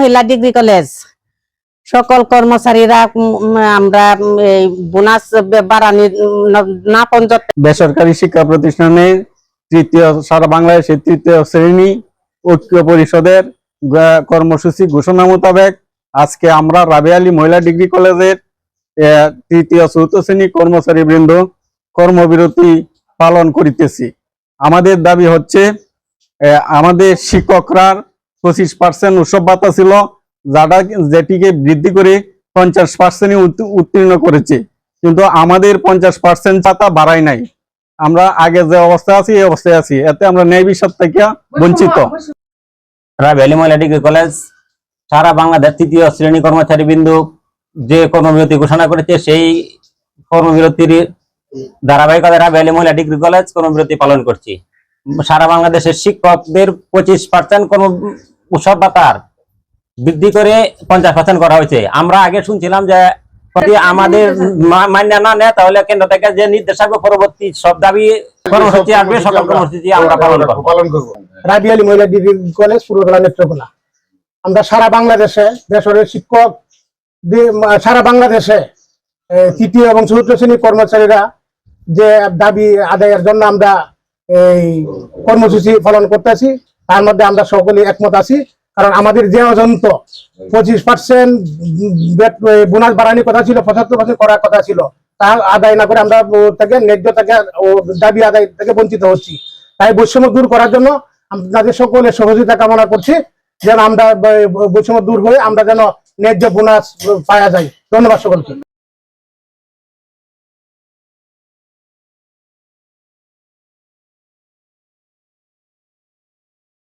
মহিলা degree college সকল কর্মচারীরা আমরা এই বোনাস বাড়ানি না পঞ্চাশ বেসরকারি শিক্ষা প্রতিষ্ঠানে তৃতীয়, সারা বাংলাদেশের তৃতীয় শ্রেণি ঐক্য পরিষদের কর্মসূচি ঘোষণা মোতাবেক আজকে আমরা রাবে আলী মহিলা ডিগ্রি কলেজের তৃতীয়, চতুর্থ শ্রেণি কর্মচারী বৃন্দ কর্মবিরতি পালন করিতেছি। আমাদের দাবি হচ্ছে আমাদের শিক্ষকরা পঁচিশ পার্সেন্ট উৎসব ভাতা ছিল যাটা যেটিকে বৃদ্ধি করে পঞ্চাশ পার্সেন্ট উত্তীর্ণ করেছে। কিন্তু আমাদের পঞ্চাশ পার্সেন্ট ভাতা বাড়ায় নাই। আমরা আগে যে অবস্থা আছি, এই অবস্থায় আছি। এতে আমরা ন্যায় বিচার থেকে বঞ্চিত। কলেজ, সারা বাংলাদেশ তৃতীয় শ্রেণি কর্মচারী বিন্দু যে কর্মবিরতি ঘোষণা করেছে, সেই কর্মবিরতির ধারাবাহিকতা ভ্যালি মহিলা ডিগ্রি কলেজ কর্মবিরতি পালন করছি। সারা বাংলাদেশের শিক্ষকদের পঁচিশ পার্সেন্ট কর্ম উৎসব ভাতার বৃদ্ধি করে পঞ্চাশ পার্সেন্ট করা হয়েছে। আমরা আগে শুনছিলাম যে যদি আমাদের মান্য না নেয় তাহলে কেন্দ্র থেকে যে নির্দেশ আসবে পরবর্তী সব দাবি কর্মসূচি আসবে সকল কর্মসূচি আমরা পালন করব। পালন করব। রাবি আলী মহিলা ডিগ্রি কলেজ পূর্বতলা নেত্রকোনা। আমরা সারা বাংলাদেশে বেসরকারি শিক্ষক সারা বাংলাদেশে তৃতীয় এবং চতুর্থ শ্রেণির কর্মচারীরা যে দাবি আদায়ের জন্য আমরা এই কর্মসূচি পালন করতেছি তার মধ্যে আমরা সকলে একমত আছি। কারণ আমাদের যে অজন্ত পঁচিশ পার্সেন্ট বোনাস বাড়ানোর কথা ছিল, পঁচাত্তর পার্সেন্ট করার কথা ছিল, তা আদায় না করে আমরা তাকে ন্যায্য ও, দাবি আদায় থেকে বঞ্চিত হচ্ছি। তাই বৈষম্য দূর করার জন্য আপনাদের সকলের সহযোগিতা কামনা করছি, যেন আমরা বৈষম্য দূর হয়ে আমরা যেন ন্যায্য বোনাস পাওয়া যায়। ধন্যবাদ সকলকে।